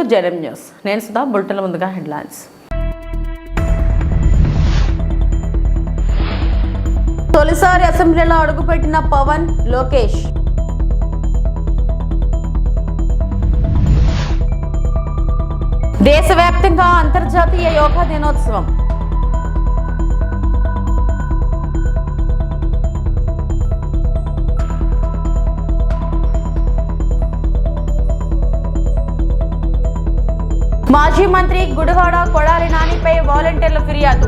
To జెడెం news నేను సుధా బులెటిన్ల ముందుగా headlines తొలిసారి అసెంబ్లీలో అడుగుపెట్టిన పవన్ లోకేష్. దేశవ్యాప్తంగా అంతర్జాతీయ యోగా దినోత్సవం. మాజీ మంత్రి గుడివాడ కొడాలి నానిపై వాలంటీర్ల ఫిర్యాదు.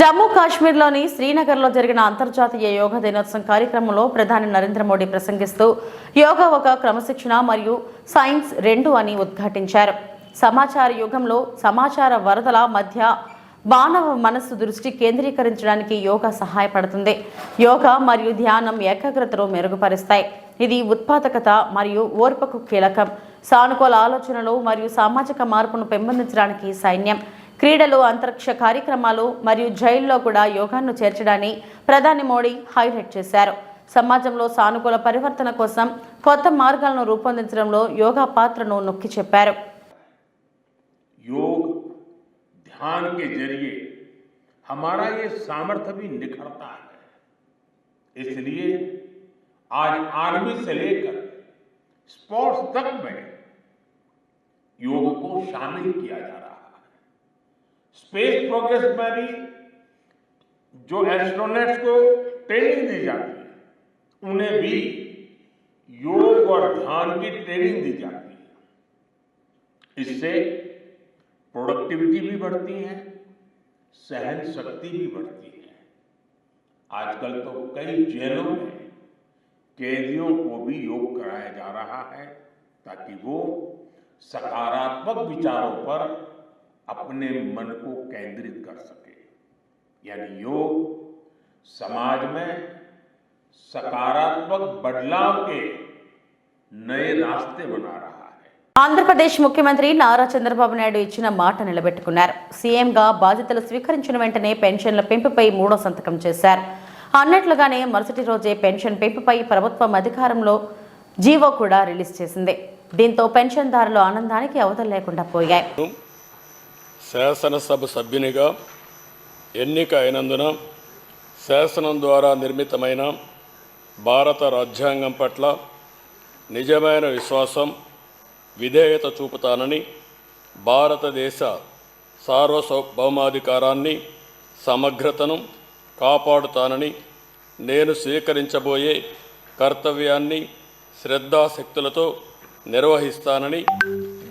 జమ్మూ కాశ్మీర్లోని శ్రీనగర్లో జరిగిన అంతర్జాతీయ యోగా దినోత్సవం కార్యక్రమంలో ప్రధాని నరేంద్ర మోడీ ప్రసంగిస్తూ యోగా ఒక క్రమశిక్షణ మరియు సైన్స్ రెండు అని ఉద్ఘాటించారు. సమాచార యుగంలో సమాచార వరదల మధ్య మానవ మనస్సు దృష్టి కేంద్రీకరించడానికి యోగా సహాయపడుతుంది. యోగా మరియు ధ్యానం ఏకాగ్రతను మెరుగుపరుస్తాయి. ఇది ఉత్పాదకత మరియు ఓర్పుకు కీలకం. సానుకూల ఆలోచనలు మరియు సామాజిక మార్పును పెంపొందించడానికి సైన్యం. క్రీడలు అంతరిక్ష కార్యక్రమాలు మరియు జైల్లో కూడా యోగాను చేర్చడాన్ని ప్రధాని మోడీ హైలైట్ చేశారు. సమాజంలో సానుకూల పరివర్తన కోసం కొత్త మార్గాలను రూపొందించడంలో యోగా పాత్రను నొక్కి చెప్పారు. ध्यान के ज़रिए हमारा ये सामर्थ्य भी निखरता है। इसलिए आज आर्मी से लेकर स्पोर्ट्स तक में योग को शामिल किया जा रहा है। स्पेस प्रोग्रेस में भी जो एस्ट्रोनॉट्स को ट्रेनिंग दी जाती है, उन्हें भी योग और ध्यान की ट्रेनिंग दी जाती है। इससे प्रोडक्टिविटी भी बढ़ती है, सहन शक्ति भी बढ़ती है। आजकल तो कई जेलों में कैदियों को भी योग कराया जा रहा है, ताकि वो सकारात्मक विचारों पर अपने मन को केंद्रित कर सके। यानी योग समाज में सकारात्मक बदलाव के नए रास्ते बना रहा है। ఆంధ్రప్రదేశ్ ముఖ్యమంత్రి నారా చంద్రబాబు నాయుడు ఇచ్చిన మాట నిలబెట్టుకున్నారు. సీఎంగా బాధ్యతలు స్వీకరించిన వెంటనే పెన్షన్ల పెంపుపై మూడో సంతకం చేశారు. అన్నట్లుగానే మరుసటి రోజే పెన్షన్ పెంపుపై ప్రభుత్వం అధికారంలో జీవో కూడా రిలీజ్ చేసింది. దీంతో పెన్షన్దారులు ఆనందానికి అవతల లేకుండా పోయాయి. శాసనసభ సభ్యునిగా ఎన్నిక అయినందున శాసనం ద్వారా నిర్మితమైన భారత రాజ్యాంగం పట్ల నిజమైన విశ్వాసం విధేయత చూపుతానని భారతదేశ సార్వభౌమాధికారాన్ని సమగ్రతను కాపాడుతానని నేను స్వీకరించబోయే కర్తవ్యాన్ని శ్రద్ధాశక్తులతో నిర్వహిస్తానని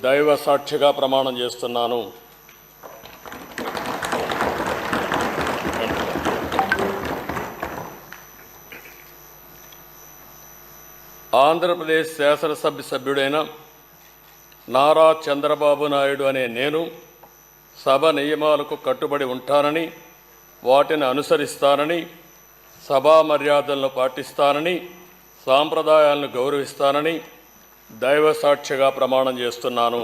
దైవ సాక్షిగా ప్రమాణం చేస్తున్నాను. ఆంధ్రప్రదేశ్ శాసనసభ్య సభ్యుడైన నారా చంద్రబాబు నాయుడు అనే నేను సభ నియమాలకు కట్టుబడి ఉంటానని వాటిని అనుసరిస్తానని సభా మర్యాదలను పాటిస్తానని సాంప్రదాయాలను గౌరవిస్తానని దైవ సాక్షిగా ప్రమాణం చేస్తున్నాను.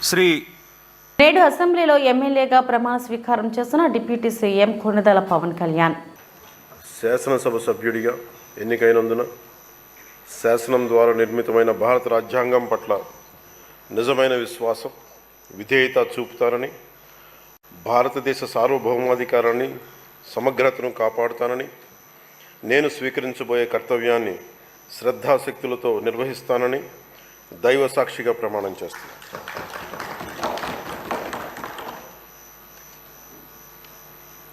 శ్రీ నేడు అసెంబ్లీలో ఎమ్మెల్యేగా ప్రమాణ స్వీకారం చేస్తున్న డిప్యూటీ సీఎం కొణిదెల పవన్ కళ్యాణ్. శాసనసభ సభ్యుడిగా ఎన్నికైనందున శాసనం ద్వారా నిర్మితమైన భారత రాజ్యాంగం పట్ల నిజమైన విశ్వాసం విధేయత చూపుతానని భారతదేశ సార్వభౌమాధికారాన్ని సమగ్రతను కాపాడుతానని నేను స్వీకరించబోయే కర్తవ్యాన్ని శ్రద్ధాశక్తులతో నిర్వహిస్తానని దైవ సాక్షిగా ప్రమాణం చేస్తాను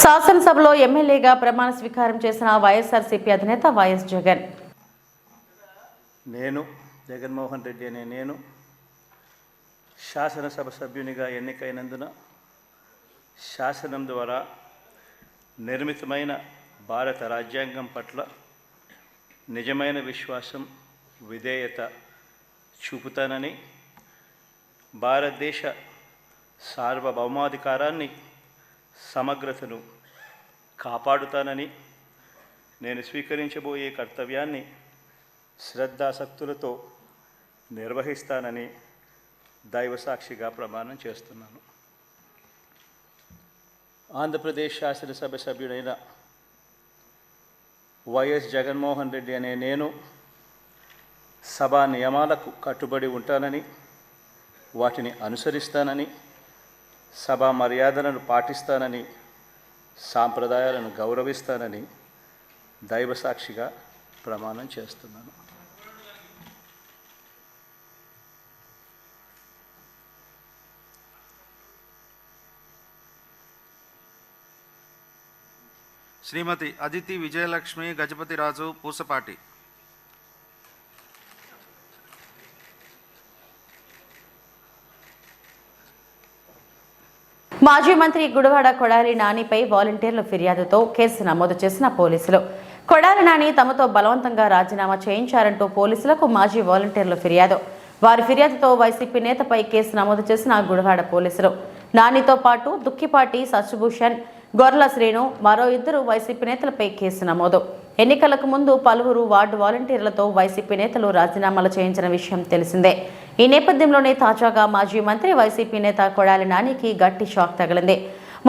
శాసనసభలో ఎమ్మెల్యేగా ప్రమాణ స్వీకారం చేసిన వైఎస్ఆర్సీపీ అధినేత వైఎస్ జగన్. నేను జగన్మోహన్ రెడ్డి అనే నేను శాసనసభ సభ్యునిగా ఎన్నికైనందున శాసనం ద్వారా నిర్మితమైన భారత రాజ్యాంగం పట్ల నిజమైన విశ్వాసం విధేయత చూపుతానని భారతదేశ సార్వభౌమాధికారాన్ని సమగ్రతను కాపాడుతానని నేను స్వీకరించబోయే కర్తవ్యాన్ని శ్రద్ధాసక్తులతో నిర్వహిస్తానని దైవసాక్షిగా ప్రమాణం చేస్తున్నాను. ఆంధ్రప్రదేశ్ శాసనసభ సభ్యుడైన వైఎస్ జగన్మోహన్ రెడ్డి అనే నేను సభా నియమాలకు కట్టుబడి ఉంటానని వాటిని అనుసరిస్తానని సభా మర్యాదలను పాటిస్తానని సాంప్రదాయాలను గౌరవిస్తానని దైవసాక్షిగా ప్రమాణం చేస్తున్నాను. శ్రీమతి అదితి విజయలక్ష్మి గజపతిరాజు పూసపాటి. మాజీ మంత్రి గుడివాడ కొడాలి నానిపై వాలంటీర్ల ఫిర్యాదుతో కేసు నమోదు చేసిన పోలీసులు. కొడాలి నాని తమతో బలవంతంగా రాజీనామా చేయించారంటూ పోలీసులకు మాజీ వాలంటీర్ల ఫిర్యాదు. వారి ఫిర్యాదుతో వైసీపీ నేతపై కేసు నమోదు చేసిన గుడివాడ పోలీసులు. నానితో పాటు దుక్కిపాటి సత్యభూషణ్ గొర్ల శ్రీను మరో ఇద్దరు వైసీపీ నేతలపై కేసు నమోదు. ఎన్నికలకు ముందు పలువురు వార్డు వాలంటీర్లతో వైసీపీ నేతలు రాజీనామాలు చేయించిన విషయం తెలిసిందే. ఈ నేపథ్యంలోనే తాజాగా మాజీ మంత్రి వైసీపీ నేత కొడాలి నానికి గట్టి షాక్ తగిలింది.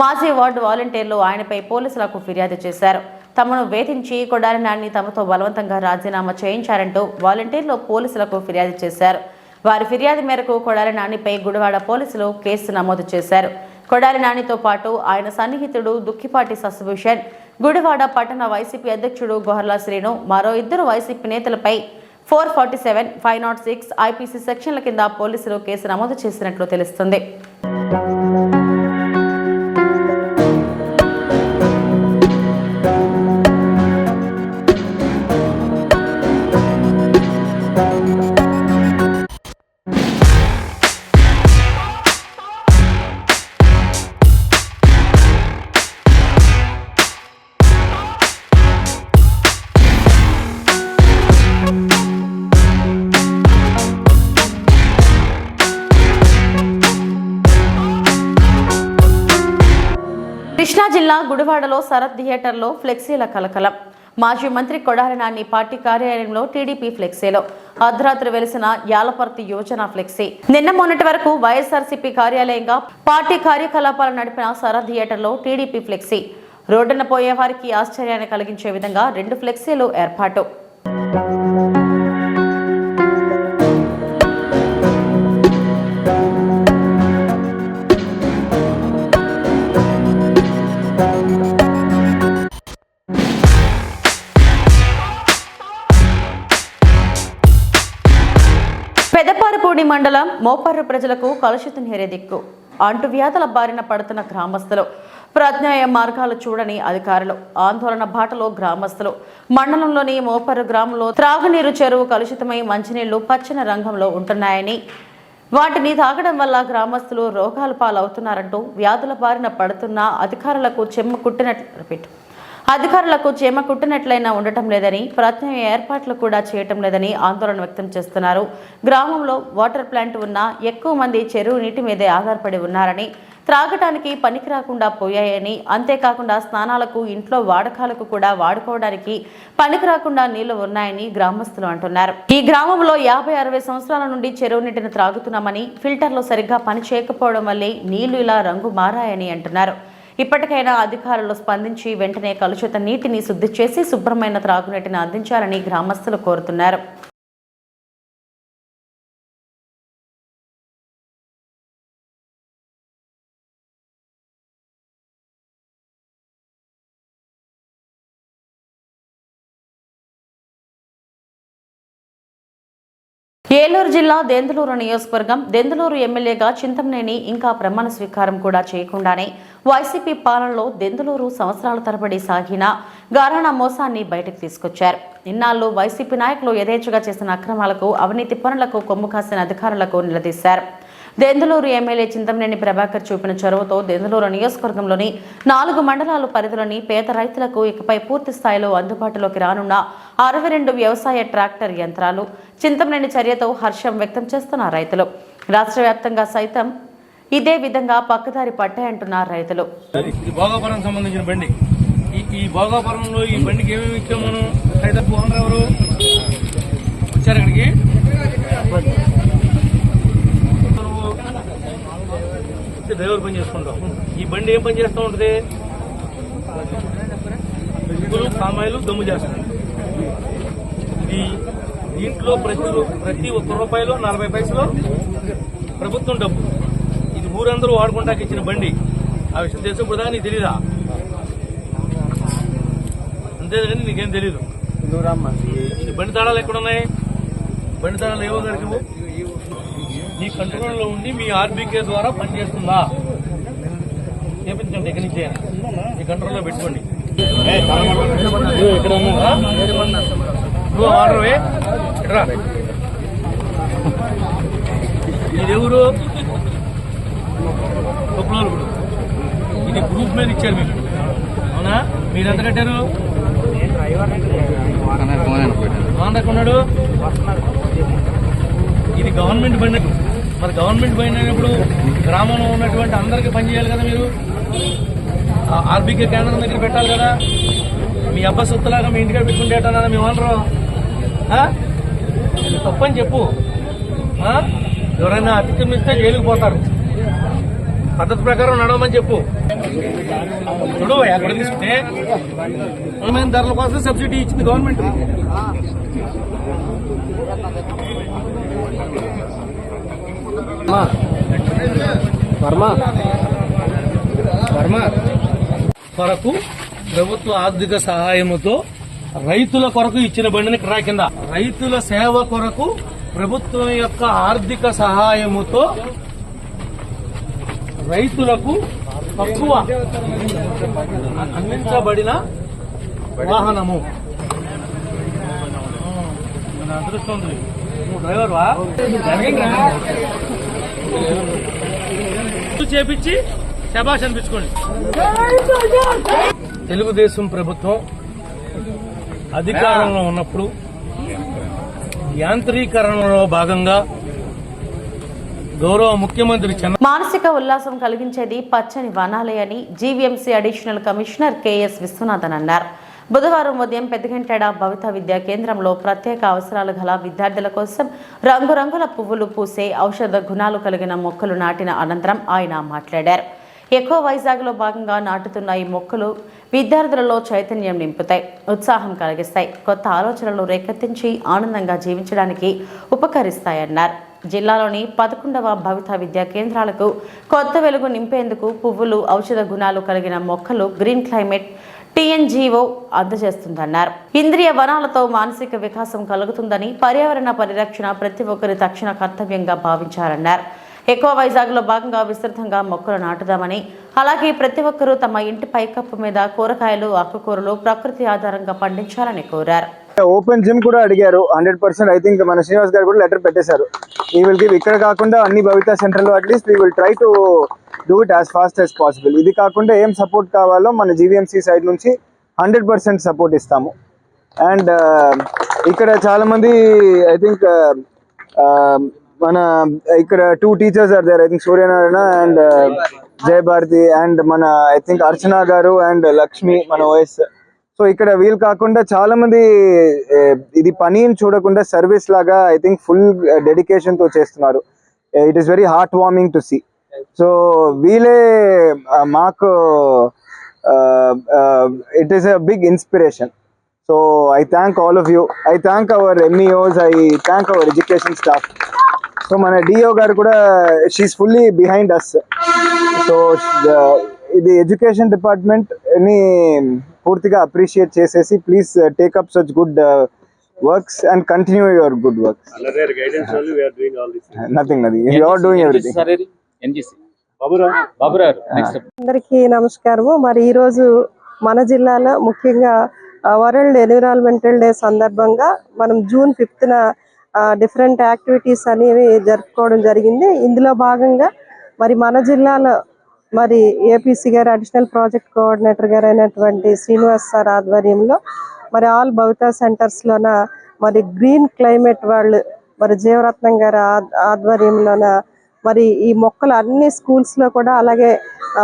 మాజీ వార్డు వాలంటీర్లు ఆయనపై పోలీసులకు ఫిర్యాదు చేశారు. తమను వేధించి కొడాలి నాని తమతో బలవంతంగా రాజీనామా చేయించారంటూ వాలంటీర్లు పోలీసులకు ఫిర్యాదు చేశారు. వారి ఫిర్యాదు మేరకు కొడాలి నానిపై గుడివాడ పోలీసులు కేసు నమోదు చేశారు. కొడాలి నానితో పాటు ఆయన సన్నిహితుడు దుక్కిపాటి సస్భూషణ్ గుడివాడ పట్టణ వైసీపీ అధ్యక్షుడు గొహర్లా శ్రీను మరో ఇద్దరు వైసీపీ నేతలపై four forty seven five not six IPC సెక్షన్ల కింద పోలీసులు కేసు నమోదు చేసినట్లు తెలుస్తుంది. గుడివాడలో శరత్ థియేటర్లో ఫ్లెక్సీల కలకలం. మాజీ మంత్రి కొడాలి నాని పార్టీ కార్యాలయంలో టీడీపీ ఫ్లెక్సీలో. అర్ధరాత్రి వెలిసిన యాలపర్తి యోజన ఫ్లెక్సీ. నిన్న మొన్నటి వరకు వైఎస్ఆర్సీపీ కార్యాలయంగా పార్టీ కార్యకలాపాలు నడిపిన శరత్ థియేటర్లో టీడీపీ ఫ్లెక్సీ. రోడ్డున పోయే వారికి ఆశ్చర్యాన్ని కలిగించే విధంగా రెండు ఫ్లెక్సీలు ఏర్పాటు. మండలం మోపర్రు ప్రజలకు కలుషితం నేరే దిక్కు. అంటువ్యాధుల బారిన పడుతున్న గ్రామస్తులు. ప్రజ్ఞాయ మార్గాలు చూడని అధికారులు. ఆందోళన బాటలో గ్రామస్తులు. మండలంలోని మోపర్రు గ్రామంలో త్రాగునీరు చెరువు కలుషితమై మంచినీళ్ళు పచ్చని రంగంలో ఉంటున్నాయని. వాటిని తాగడం వల్ల గ్రామస్తులు రోగాల పాలవుతున్నారంటూ వ్యాధుల బారిన పడుతున్న అధికారులకు చెమ్మ కుట్టినట్లు రిపీట్ అధికారులకు చేమ కుట్టినట్లయినా ఉండటం లేదని ప్రత్యేక ఏర్పాట్లు కూడా చేయటం లేదని ఆందోళన వ్యక్తం చేస్తున్నారు. గ్రామంలో వాటర్ ప్లాంట్ ఉన్నా ఎక్కువ మంది చెరువు నీటి మీదే ఆధారపడి ఉన్నారని త్రాగటానికి పనికి రాకుండా పోయాయని అంతేకాకుండా స్నానాలకు ఇంట్లో వాడకాలకు కూడా వాడుకోవడానికి పనికి రాకుండా నీళ్ళు ఉన్నాయని గ్రామస్తులు అంటున్నారు. ఈ గ్రామంలో యాభై అరవై సంవత్సరాల నుండి చెరువు నీటిని త్రాగుతున్నామని ఫిల్టర్లు సరిగ్గా పని చేయకపోవడం వల్లే నీళ్ళు ఇలా రంగు మారాయని అంటున్నారు. ఇప్పటికైనా అధికారులు స్పందించి వెంటనే కలుషిత నీటిని శుద్ధి చేసి శుభ్రమైన త్రాగునీటిని అందించాలని గ్రామస్తులు కోరుతున్నారు. ఏలూరు జిల్లా దెందులూరు నియోజకవర్గం దెందులూరు ఎమ్మెల్యేగా చింతమనేని ఇంకా ప్రమాణ స్వీకారం కూడా చేయకుండానే వైసీపీ పాలనలో దెందులూరు సంవత్సరాల తరబడి సాగిన గారాణ మోసాన్ని బయటకు తీసుకొచ్చారు. ఇన్నాళ్ళు వైసీపీ నాయకులు యథేచ్ఛగా చేసిన అక్రమాలకు అవినీతి పనులకు కొమ్ము కాసిన అధికారులకు నిలదీశారు. దెందులూరు ఎమ్మెల్యే చింతమనేని ప్రభాకర్ చూపిన చొరవతో దెందులూరు నియోజకవర్గంలోని నాలుగు మండలాల పరిధిలోని పేద రైతులకు ఇకపై పూర్తి స్థాయిలో అందుబాటులోకి రానున్న అరవై రెండు వ్యవసాయ ట్రాక్టర్ యంత్రాలు చింతమనేని చర్యతో హర్షం వ్యక్తం చేస్తున్న రైతులు. రాష్ట్ర వ్యాప్తంగా సైతం ఇదే విధంగా పక్కదారి పట్టాయంటున్నారు రైతులు. భోగాపురం సంబంధించిన బండి. ఈ భోగాపురంలో ఈ బండికి ఏమేమి ఇచ్చాం మనం? ఓనర్ ఎవరు? వచ్చారు ఇక్కడికి నువ్వు వచ్చి డ్రైవర్ పని చేసుకుంటావు ఈ బండి ఏం పని చేస్తూ ఉంటుంది? ఉప్పులు కామాయిలు దమ్ము చేస్తుంది ఇది దీంట్లో ప్రతి ప్రతి ఒక్క రూపాయలు నలభై పైసలు ప్రభుత్వం డబ్బు. ఇది ఊరందరూ వాడుకుంటాకి ఇచ్చిన బండి. ఆ విషయం తెలిసి ఇప్పుడు దాకా నీకు తెలీదా? అంతేగాని నీకేం తెలీదు. బండి తాళాలు ఎక్కడ ఉన్నాయి బండి తాళాలు ఏవో ఇవ్వు. మీ కంట్రోల్లో ఉండి మీ ఆర్బీకే ద్వారా పనిచేస్తుందా? చేపించండి ఎక్కడి నుంచి. మీ కంట్రోల్లో పెట్టుకోండి. నువ్వు ఆర్డర్వే ఇక్కడ ఇదెవరు స్వప్నాలు ఇప్పుడు ఇది గ్రూప్ మీద ఇచ్చారు మీకు అవునా? మీరు ఎంత కట్టారు? ఓనర్ ఉన్నాడు. ఇది గవర్నమెంట్ బండి. మరి గవర్నమెంట్ పోయినప్పుడు గ్రామంలో ఉన్నటువంటి అందరికీ పని చేయాలి కదా మీరు? ఆర్బీకే కేంద్రం దగ్గర పెట్టాలి కదా? మీ అబ్బా సొత్తులాగా మీ ఇంటికాడ పెట్టుకుంటేటన్నా మీ ఓనరు తప్పని చెప్పు. ఎవరైనా అతిక్రమిస్తే జైలుకు పోతారు. పద్ధతి ప్రకారం నడవమని చెప్పు. చూడు ఎక్కడ తీసుకుంటే? నిజమైన ధరల కోసం సబ్సిడీ ఇచ్చింది గవర్నమెంట్ వర్మ. వర్మ. కొరకు ప్రభుత్వ ఆర్థిక సహాయముతో రైతుల కొరకు ఇచ్చిన బండిని క్రా కింద. రైతుల సేవ కొరకు ప్రభుత్వం యొక్క ఆర్థిక సహాయముతో రైతులకు తక్కువ అందించబడిన వాహనము. అదృష్టం డ్రైవర్ వా చేపించి శబాష్ అనిపించుకోండి. తెలుగుదేశం ప్రభుత్వం అధికారంలో ఉన్నప్పుడు యాంత్రీకరణలో భాగంగా గౌరవ ముఖ్యమంత్రి మానసిక ఉల్లాసం కలిగించేది పచ్చని వనాలే అని GVMC additional commissioner KS Viswanathan అన్నారు. బుధవారం ఉదయం పెద్దగంటెడ భవిత విద్యా కేంద్రంలో ప్రత్యేక అవసరాలు గల విద్యార్థుల కోసం రంగురంగుల పువ్వులు పూసే ఔషధ గుణాలు కలిగిన మొక్కలు నాటిన అనంతరం ఆయన మాట్లాడారు. ఎక్కువ వైజాగ్లో భాగంగా నాటుతున్న ఈ మొక్కలు విద్యార్థులలో చైతన్యం నింపుతాయి ఉత్సాహం కలిగిస్తాయి కొత్త ఆలోచనలు రేకెత్తించి ఆనందంగా జీవించడానికి ఉపకరిస్తాయన్నారు. జిల్లాలోని పదకొండవ భవిత విద్యా కేంద్రాలకు కొత్త వెలుగు నింపేందుకు పువ్వులు ఔషధ గుణాలు కలిగిన మొక్కలు గ్రీన్ క్లైమేట్ టీఎన్జీఓ అందజేస్తుందన్నారు. ఇంద్రియ వనాలతో మానసిక వికాసం కలుగుతుందని పర్యావరణ పరిరక్షణ ప్రతి ఒక్కరి తక్షణ కర్తవ్యంగా భావించారన్నారు. ఎక్కువ వైజాగ్లో భాగంగా విస్తృతంగా మొక్కలు నాటుదామని అలాగే ప్రతి ఒక్కరూ తమ ఇంటి పైకప్పు మీద కూరగాయలు ఆకుకూరలు ప్రకృతి ఆధారంగా పండించాలని కోరారు. ఓపెన్ జిమ్ కూడా అడిగారు. హండ్రెడ్ పర్సెంట్ ఐ థింక్ మన శ్రీనివాస్ గారు కూడా లెటర్ పెట్టేశారు. ఈ విల్ గివ్ ఇక్కడ కాకుండా అన్ని భవిత సెంటర్లో at least we will try to do it as fast as possible ఇది కాకుండా ఏం సపోర్ట్ కావాలో మన జీవీఎంసీ సైడ్ నుంచి హండ్రెడ్ పర్సెంట్ సపోర్ట్ ఇస్తాము. అండ్ uh, ఇక్కడ చాలా మంది ఐ థింక్ uh, um, మన ఇక్కడ two teachers are there I think Suryanarayana and Jaya Bharathi and మన ఐ థింక్ అర్చన గారు అండ్ లక్ష్మి మన ఓఎస్ సో ఇక్కడ వీళ్ళు కాకుండా చాలా మంది uh, ఇది పనిని చూడకుండా సర్వీస్ లాగా ఐ థింక్ ఫుల్ డెడికేషన్తో చేస్తున్నారు. It is very heart warming to see so వీళ్ళే uh, మాకు it is a big inspiration so I thank all of you I thank our MEOs I thank our education staff so మన DO గారు కూడా she fully behind us so ఇది education డిపార్ట్మెంట్ని పూర్తిగా appreciate చేసేసి please take up such good works and continue your good works nothing nothing you are doing everything అందరికీ నమస్కారము. మరి ఈరోజు మన జిల్లాలో ముఖ్యంగా వరల్డ్ ఎన్విరాన్మెంటల్ డే సందర్భంగా మనం జూన్ ఫిఫ్త్న డిఫరెంట్ యాక్టివిటీస్ అనేవి జరుపుకోవడం జరిగింది. ఇందులో భాగంగా మరి మన జిల్లాలో మరి ఏపీసీ గారు అడిషనల్ ప్రాజెక్ట్ కోఆర్డినేటర్ గారు అయినటువంటి శ్రీనివాస్ సార్ ఆధ్వర్యంలో మరి ఆల్ భవితా సెంటర్స్లోన మరి గ్రీన్ క్లైమేట్ వాళ్ళు మరి జీవరత్నం గారి ఆధ్వర్యంలోన మరి ఈ మొక్కలు అన్ని స్కూల్స్లో కూడా అలాగే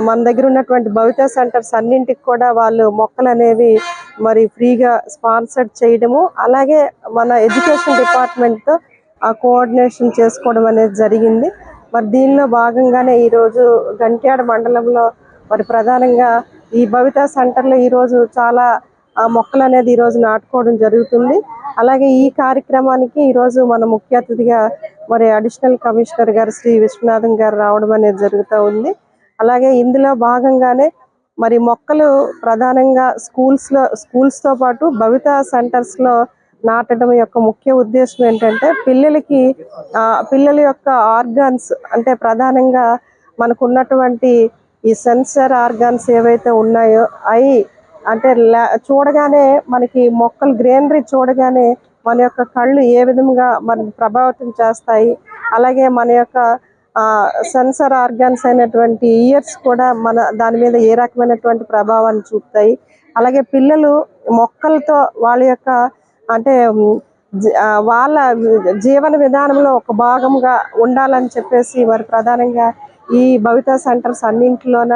మన దగ్గర ఉన్నటువంటి భవిత సెంటర్స్ అన్నింటికి కూడా వాళ్ళు మొక్కలు అనేవి మరి ఫ్రీగా స్పాన్సర్ చేయడము అలాగే మన ఎడ్యుకేషన్ డిపార్ట్మెంట్తో ఆ కోఆర్డినేషన్ చేసుకోవడం అనేది జరిగింది. మరి దీనిలో భాగంగానే ఈరోజు గంట్యాడ మండలంలో మరి ప్రధానంగా ఈ భవిత సెంటర్లో ఈరోజు చాలా ఆ మొక్కలు అనేది ఈ రోజు నాటుకోవడం జరుగుతుంది. అలాగే ఈ కార్యక్రమానికి ఈ రోజు మన ముఖ్య అతిథిగా మరి అడిషనల్ కమిషనర్ గారు శ్రీ విశ్వనాథన్ గారు రావడం అనేది జరుగుతూ ఉంది. అలాగే ఇందులో భాగంగానే మరి మొక్కలు ప్రధానంగా స్కూల్స్లో స్కూల్స్తో పాటు భవిత సెంటర్స్లో నాటడం యొక్క ముఖ్య ఉద్దేశం ఏంటంటే పిల్లలకి ఆ పిల్లల యొక్క ఆర్గాన్స్ అంటే ప్రధానంగా మనకు ఉన్నటువంటి ఈ సెన్సర్ ఆర్గాన్స్ ఏవైతే ఉన్నాయో అవి అంటే చూడగానే మనకి మొక్కలు గ్రీనరీ చూడగానే మన యొక్క కళ్ళు ఏ విధంగా మన ప్రభావితం చేస్తాయి. అలాగే మన యొక్క సెన్సర్ ఆర్గాన్స్ అయినటువంటి ఇయర్స్ కూడా మన దాని మీద ఏ రకమైనటువంటి ప్రభావాన్ని చూపుతాయి. అలాగే పిల్లలు మొక్కలతో వాళ్ళ యొక్క అంటే వాళ్ళ జీవన విధానంలో ఒక భాగంగా ఉండాలని చెప్పేసి మరి ప్రధానంగా ఈ భవిత సెంటర్స్ అన్నింటిలోన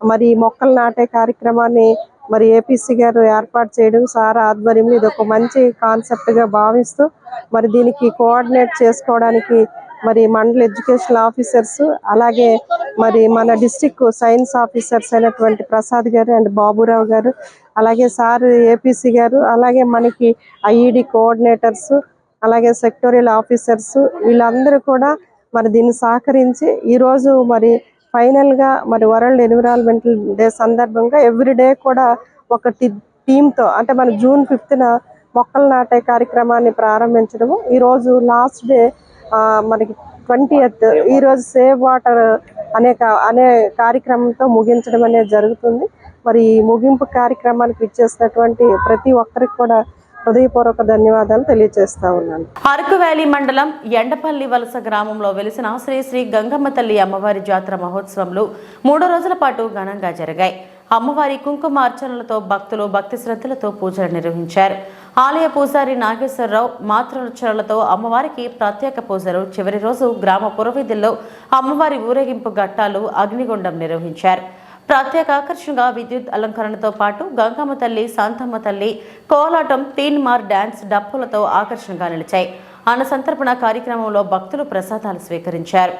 మరి మొక్కలు నాటే కార్యక్రమాన్ని మరి ఏపీసీ గారు ఏర్పాటు చేయడం సార్ ఆధ్వర్యంలో ఇది ఒక మంచి కాన్సెప్ట్గా భావిస్తూ మరి దీనికి కోఆర్డినేట్ చేసుకోవడానికి మరి మండల ఎడ్యుకేషన్ ఆఫీసర్స్ అలాగే మరి మన డిస్టిక్ సైన్స్ ఆఫీసర్స్ అయినటువంటి ప్రసాద్ గారు అండ్ బాబురావు గారు అలాగే సార్ ఏపీసీ గారు అలాగే మనకి ఐఈడి కోఆర్డినేటర్స్ అలాగే సెక్టోరియల్ ఆఫీసర్స్ వీళ్ళందరూ కూడా మరి దీన్ని సహకరించి ఈరోజు మరి ఫైనల్గా మరి వరల్డ్ ఎన్విరాన్మెంటల్ డే సందర్భంగా ఎవ్రీ డే కూడా ఒక టీమ్తో అంటే మన జూన్ ఫిఫ్త్న మొక్కలు నాటే కార్యక్రమాన్ని ప్రారంభించడము. ఈరోజు లాస్ట్ డే మనకి ట్వంటీ ఎయిత్ ఈరోజు సేవ్ వాటర్ అనే కా- అనే కార్యక్రమంతో ముగించడం అనేది జరుగుతుంది. మరి ఈ ముగింపు కార్యక్రమానికి ఇచ్చేసినటువంటి ప్రతి ఒక్కరికి కూడా హృదయపూర్వక ధన్యవాదాలు తెలియజేస్తా ఉన్నాను. అరకు వ్యాలీ మండలం ఎండపల్లి వలస గ్రామంలో వెలిసిన శ్రీ శ్రీ గంగమ్మ తల్లి అమ్మవారి జాతర మహోత్సవంలో మూడు రోజుల పాటు ఘనంగా జరిగాయి. అమ్మవారి కుంకుమ అర్చనలతో భక్తులు భక్తి శ్రద్ధలతో పూజలు నిర్వహించారు. ఆలయ పూజారి నాగేశ్వరరావు మాతృచనలతో అమ్మవారికి ప్రత్యేక పూజలు. చివరి రోజు గ్రామ పురవీధుల్లో అమ్మవారి ఊరేగింపు ఘట్టాలు అగ్నిగుండం నిర్వహించారు. ప్రత్యేక ఆకర్షణగా విద్యుత్ అలంకరణతో పాటు గంగమ్మ తల్లి శాంతమ్మ తల్లి కోలాటం తీన్ మార్ డ్యాన్స్ డప్పులతో ఆకర్షణగా నిలిచాయి. అన్న సంతర్పణ కార్యక్రమంలో భక్తులు ప్రసాదాలు స్వీకరించారు.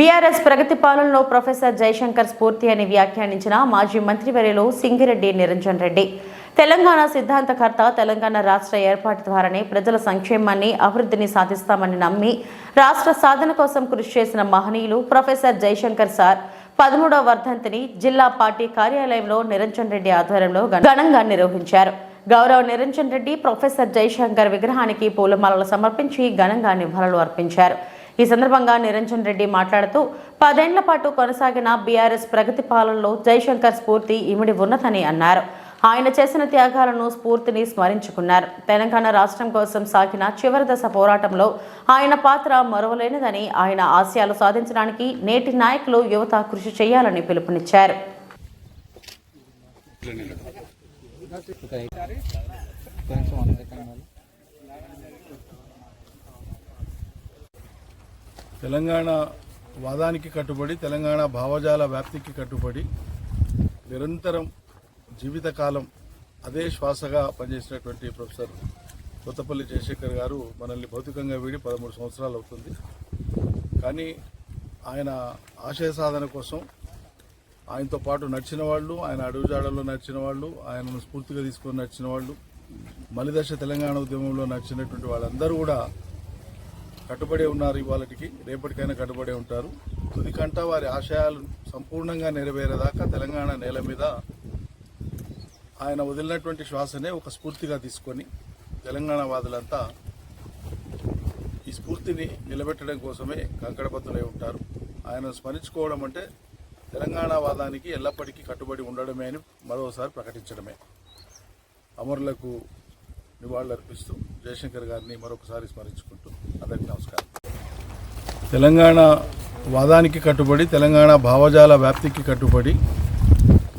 బీఆర్ఎస్ ప్రగతి పాలనలో ప్రొఫెసర్ జయశంకర్ స్ఫూర్తి అని వ్యాఖ్యానించిన మాజీ మంత్రివర్యులు సింగిరెడ్డి నిరంజన్ రెడ్డి. తెలంగాణ సిద్ధాంతకర్త తెలంగాణ రాష్ట్ర ఏర్పాటు ద్వారానే ప్రజల సంక్షేమాన్ని అభివృద్ధిని సాధిస్తామని నమ్మి రాష్ట్ర సాధన కోసం కృషి చేసిన మహనీయులు ప్రొఫెసర్ జయశంకర్ సార్. పదమూడవ వర్ధంతిని జిల్లా పార్టీ కార్యాలయంలో నిరంజన్ రెడ్డి ఆధ్వర్యంలో ఘనంగా నిర్వహించారు. గౌరవ్ నిరంజన్ రెడ్డి ప్రొఫెసర్ జయశంకర్ విగ్రహానికి పూలమాలలు సమర్పించి ఘనంగా నివాళులు అర్పించారు. ఈ సందర్భంగా నిరంజన్ రెడ్డి మాట్లాడుతూ పదేళ్ళ పాటు కొనసాగిన బీఆర్ఎస్ ప్రగతి పాలనలో జయశంకర్ స్ఫూర్తి ఇమిడి ఉన్నదని అన్నారు. ఆయన చేసిన త్యాగాలను స్ఫూర్తిని స్మరించుకున్నారు. తెలంగాణ రాష్ట్రం కోసం సాగిన చివరి దశ పోరాటంలో ఆయన పాత్ర మరువలేనిదని ఆయన ఆశయాలు సాధించడానికి నేటి నాయకులు యువత కృషి చేయాలని పిలుపునిచ్చారు. తెలంగాణ వాదానికి కట్టుబడి తెలంగాణ భావజాల వ్యాప్తికి కట్టుబడి నిరంతరం జీవితకాలం అదే శ్వాసగా పనిచేసినటువంటి ప్రొఫెసర్ కొత్తపల్లి జయశేఖర్ గారు మనల్ని భౌతికంగా వీడి పదమూడు సంవత్సరాలు అవుతుంది. కానీ ఆయన ఆశయ సాధన కోసం ఆయనతో పాటు నడిచిన వాళ్ళు ఆయన అడుగుజాడల్లో నడిచిన వాళ్ళు ఆయనను స్ఫూర్తిగా తీసుకొని నడిచిన వాళ్ళు మలిదశ తెలంగాణ ఉద్యమంలో నడిచినటువంటి వాళ్ళందరూ కూడా కట్టుబడి ఉన్నారు ఇవాళకి రేపటికైనా కట్టుబడి ఉంటారు. తుదికంట వారి ఆశయాలు సంపూర్ణంగా నెరవేరేదాకా తెలంగాణ నేల మీద ఆయన వదిలినటువంటి శ్వాసనే ఒక స్ఫూర్తిగా తీసుకొని తెలంగాణ వాదులంతా ఈ స్ఫూర్తిని నిలబెట్టడం కోసమే కంకణబద్దులై ఉంటారు. ఆయన స్మరించుకోవడం అంటే తెలంగాణ వాదానికి ఎల్లప్పటికీ కట్టుబడి ఉండడమే అని మరోసారి ప్రకటించడమే. అమరులకు నివాళులర్పిస్తూ జయశంకర్ గారిని మరొకసారి స్మరించుకుంటూ అందరికీ నమస్కారం. తెలంగాణ వాదానికి కట్టుబడి తెలంగాణ భావజాల వ్యాప్తికి కట్టుబడి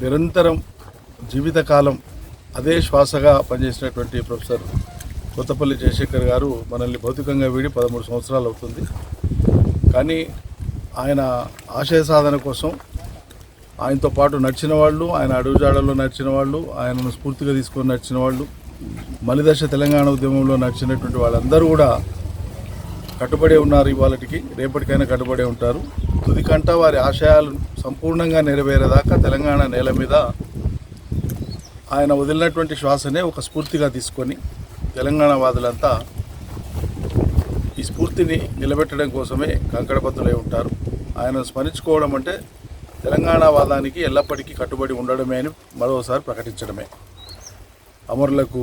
నిరంతరం జీవితకాలం అదే శ్వాసగా పనిచేసినటువంటి ప్రొఫెసర్ కొత్తపల్లి జయశంకర్ గారు మనల్ని భౌతికంగా వీడి పదమూడు సంవత్సరాలు అవుతుంది. కానీ ఆయన ఆశయ సాధన కోసం ఆయనతో పాటు నడిచిన వాళ్ళు ఆయన అడుగుజాడల్లో నడిచిన వాళ్ళు ఆయనను స్ఫూర్తిగా తీసుకొని నడిచిన వాళ్ళు మలిదశ తెలంగాణ ఉద్యమంలో నడిచినటువంటి వాళ్ళందరూ కూడా కట్టుబడి ఉన్నారు ఇవాళకి రేపటికైనా కట్టుబడి ఉంటారు. తుదికంట వారి ఆశయాలు సంపూర్ణంగా నెరవేరేదాకా తెలంగాణ నేల మీద ఆయన వదిలినటువంటి శ్వాసనే ఒక స్ఫూర్తిగా తీసుకొని తెలంగాణ వాదులంతా ఈ స్ఫూర్తిని నిలబెట్టడం కోసమే కంకణబద్దులై ఉంటారు. ఆయన స్మరించుకోవడం అంటే తెలంగాణ వాదానికి ఎల్లప్పటికీ కట్టుబడి ఉండడమే అని మరోసారి ప్రకటించడమే. అమరులకు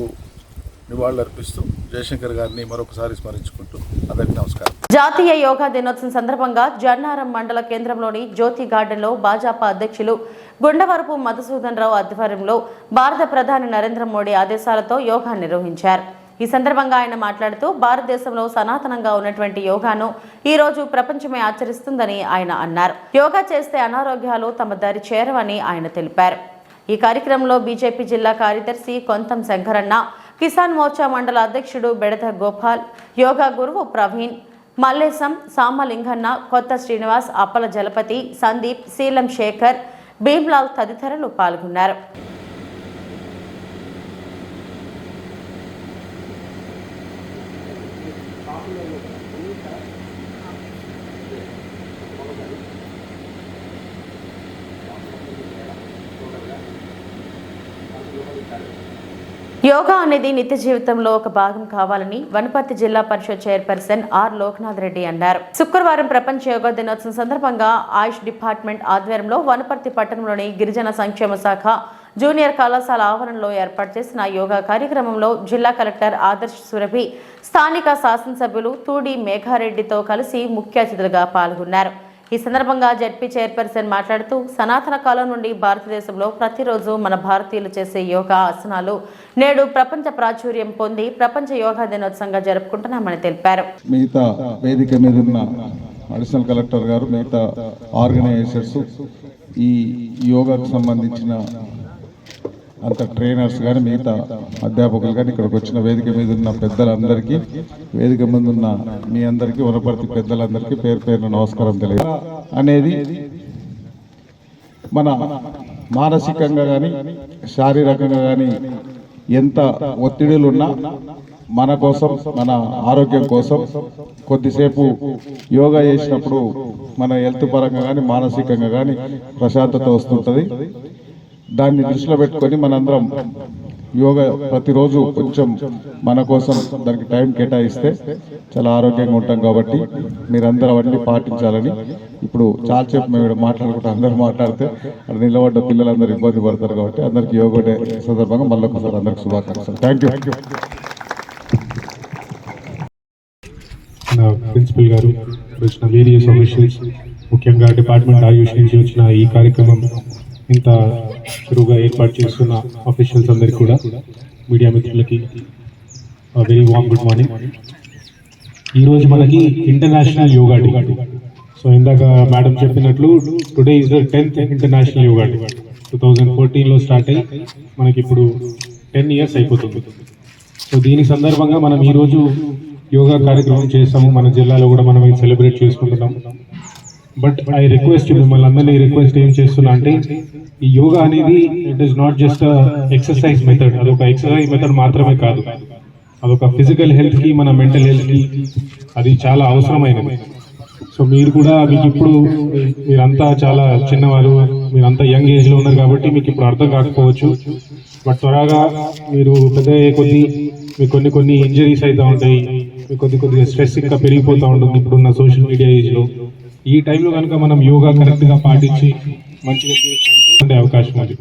నివాళులర్పిస్తూ జయశంకర్ గారిని మరొకసారి స్మరించుకుంటూ అందరికీ నమస్కారం. జాతీయ యోగా దినోత్సవం సందర్భంగా జన్నారం మండల కేంద్రంలోని జ్యోతి గార్డెన్లో భాజపా అధ్యక్షులు గుండవరపు మధుసూదన్ రావు ఆధ్వర్యంలో భారత ప్రధాని నరేంద్ర మోడీ ఆదేశాలతో యోగా నిర్వహించారు. ఈ సందర్భంగా ఆయన మాట్లాడుతూ భారతదేశంలో సనాతనంగా ఉన్నటువంటి యోగాను ఈ రోజు ప్రపంచమే ఆచరిస్తుందని ఆయన అన్నారు. యోగా చేస్తే అనారోగ్యాలు తమ దారి చేరవని ఆయన తెలిపారు. ఈ కార్యక్రమంలో బీజేపీ జిల్లా కార్యదర్శి కొంతం శంకరన్న కిసాన్ మోర్చా మండల అధ్యక్షుడు బెడత గోపాల్ యోగా గురువు ప్రవీణ్ మల్లేశం సామలింగన్న కొత్త శ్రీనివాస్ అప్పల జలపతి సందీప్ శీలం శేఖర్ భీమ్లాల్ తదితరులు పాల్గొన్నారు. యోగా అనేది నిత్య జీవితంలో ఒక భాగం కావాలని వనపర్తి జిల్లా పరిషత్ చైర్పర్సన్ ఆర్ లోక్నాథ్ రెడ్డి అన్నారు. శుక్రవారం ప్రపంచ యోగా దినోత్సవం సందర్భంగా ఆయుష్ డిపార్ట్మెంట్ ఆధ్వర్యంలో వనపర్తి పట్టణంలోని గిరిజన సంక్షేమ శాఖ జూనియర్ కళాశాల ఆవరణలో ఏర్పాటు చేసిన యోగా కార్యక్రమంలో జిల్లా కలెక్టర్ ఆదర్శ్ సురభి స్థానిక శాసనసభ్యులు తూడి మేఘారెడ్డితో కలిసి ముఖ్య అతిథులుగా పాల్గొన్నారు. ఈ సందర్భంగా జడ్పీ చైర్పర్సన్ మాట్లాడుతూ సనాతన కాలం నుండి భారతదేశంలో ప్రతిరోజు మన భారతీయులు చేసే యోగా ఆసనాలు. నేడు ప్రపంచ ప్రాచుర్యం పొంది ప్రపంచ యోగా దినోత్సవంగా జరుపుకుంటున్నామని తెలిపారు. మిగతా వేదిక మీద ఉన్న అడిషనల్ కలెక్టర్ గారు మిగతా ఆర్గనైజర్స్ ఈ యోగాకు సంబంధించిన అంత ట్రైనర్స్ కానీ మిగతా అధ్యాపకులు కానీ ఇక్కడికి వచ్చిన వేదిక మీద ఉన్న పెద్దలందరికీ వేదిక మీద ఉన్న మీ అందరికీ వనపర్తి పెద్దలందరికీ పేరు పేరున నమస్కారం తెలియదు అనేది మన మానసికంగా కానీ శారీరకంగా కానీ ఎంత ఒత్తిడిలున్నా మన కోసం మన ఆరోగ్యం కోసం కొద్దిసేపు యోగా చేసినప్పుడు మన హెల్త్ పరంగా కానీ మానసికంగా కానీ ప్రశాంతత వస్తుంటుంది. దాన్ని దృష్టిలో పెట్టుకొని మనందరం యోగా ప్రతిరోజు కొంచెం మన కోసం దానికి టైం కేటాయిస్తే చాలా ఆరోగ్యంగా ఉంటాం కాబట్టి మీరందరూ అవన్నీ పాటించాలని ఇప్పుడు చాలా చెప్పు మేము మాట్లాడుకుంటే అందరూ మాట్లాడితే అక్కడ నిలబడ్డ పిల్లలందరూ ఇబ్బంది పడతారు కాబట్టి అందరికీ యోగా డే సందర్భంగా మళ్ళీ ఒకసారి అందరికి శుభాకాంక్షలు. థ్యాంక్ యూ ప్రిన్సిపల్ గారు వచ్చిన వేరియస్ ఆఫీషియల్స్ ముఖ్యంగా డిపార్ట్మెంట్ ఆయుష్ నుంచి వచ్చిన ఈ కార్యక్రమం ఇంత చురుగా ఏర్పాటు చేస్తున్న ఆఫీషియల్స్ అందరికీ కూడా మీడియా మిత్రులకి వెరీ వామ్ గుడ్ మార్నింగ్ ఈరోజు మనకి ఇంటర్నేషనల్ యోగా డే సో ఇందాక మేడం చెప్పినట్లు today is the tenth international yoga day two thousand ఫోర్టీన్లో స్టార్ట్ అయ్యి మనకి ఇప్పుడు టెన్ ఇయర్స్ అయిపోతుంది. సో దీని సందర్భంగా మనం ఈరోజు యోగా కార్యక్రమం చేస్తాము. మన జిల్లాలో కూడా మనం సెలబ్రేట్ చేసుకుంటున్నాం. బట్ ఐ రిక్వెస్ట్ మిమ్మల్ని అందరినీ రిక్వెస్ట్ ఏం చేస్తున్నా అంటే ఈ యోగా అనేది it is not just exercise method అదొక ఎక్సర్సైజ్ మెథడ్ మాత్రమే కాదు. అదొక ఫిజికల్ హెల్త్కి మన మెంటల్ హెల్త్కి అది చాలా అవసరమైనది. సో మీరు కూడా మీకు ఇప్పుడు మీరంతా చాలా చిన్నవారు మీరంతా యంగ్ ఏజ్లో ఉన్నారు కాబట్టి మీకు ఇప్పుడు అర్థం కాకపోవచ్చు. బట్ త్వరగా మీరు పెద్ద కొద్ది మీకు కొన్ని కొన్ని ఇంజరీస్ అవుతూ ఉంటాయి. మీకు కొద్ది కొద్దిగా స్ట్రెస్ ఇంకా పెరిగిపోతూ ఉంటుంది ఇప్పుడున్న సోషల్ మీడియా ఏజ్లో ఈ టైంలో కనుక మనం యోగా కరెక్ట్గా పాటించి మంచిగా ఉండే అవకాశం ఉంది.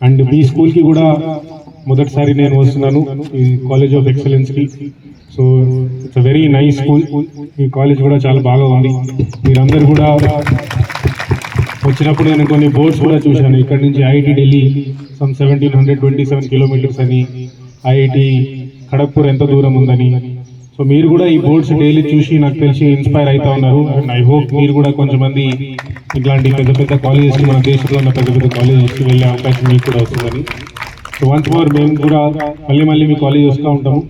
అండ్ మీ స్కూల్కి కూడా మొదటిసారి నేను వస్తున్నాను ఈ college of ఎక్సలెన్స్కి so it's a very nice school ఈ కాలేజ్ కూడా చాలా బాగా ఉంది. మీరందరూ కూడా వచ్చినప్పుడు నేను కొన్ని బోర్డ్స్ కూడా చూశాను. ఇక్కడ నుంచి IIT Delhi some seventeen hundred twenty seven kilometers అని ఐఐటి ఖడగ్పూర్ ఎంత దూరం ఉందని సో మీరు కూడా ఈ బోర్డ్స్ డైలీ చూసి నాకు తెలిసి ఇన్స్పైర్ అవుతా ఉన్నారు. అండ్ ఐ హోప్ మీరు కూడా కొంతమంది ఇట్లాంటి పెద్ద పెద్ద కాలేజెస్కి మన దేశంలో ఉన్న పెద్ద పెద్ద కాలేజెస్కి వెళ్ళే అవకాశం మీకు కూడా వస్తుందని. సో వన్స్ మోర్ మేము కూడా మళ్ళీ మళ్ళీ మీ కాలేజ్ వస్తూ ఉంటాము.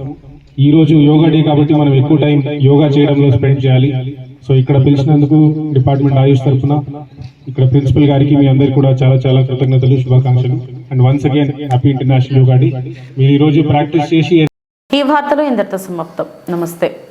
ఈ రోజు యోగా డే కాబట్టి మనం ఎక్కువ టైం యోగా చేయడంలో స్పెండ్ చేయాలి. సో ఇక్కడ పిలిచినందుకు డిపార్ట్మెంట్ ఆయుష్ తరఫున ఇక్కడ ప్రిన్సిపల్ గారికి మీ అందరికి కూడా చాలా చాలా కృతజ్ఞతలు శుభాకాంక్షలు. And once again happy international yoga day మీరు ఈ రోజు ప్రాక్టీస్ చేసి ఈ వార్తలు ఇందరితో సమాప్తం. నమస్తే.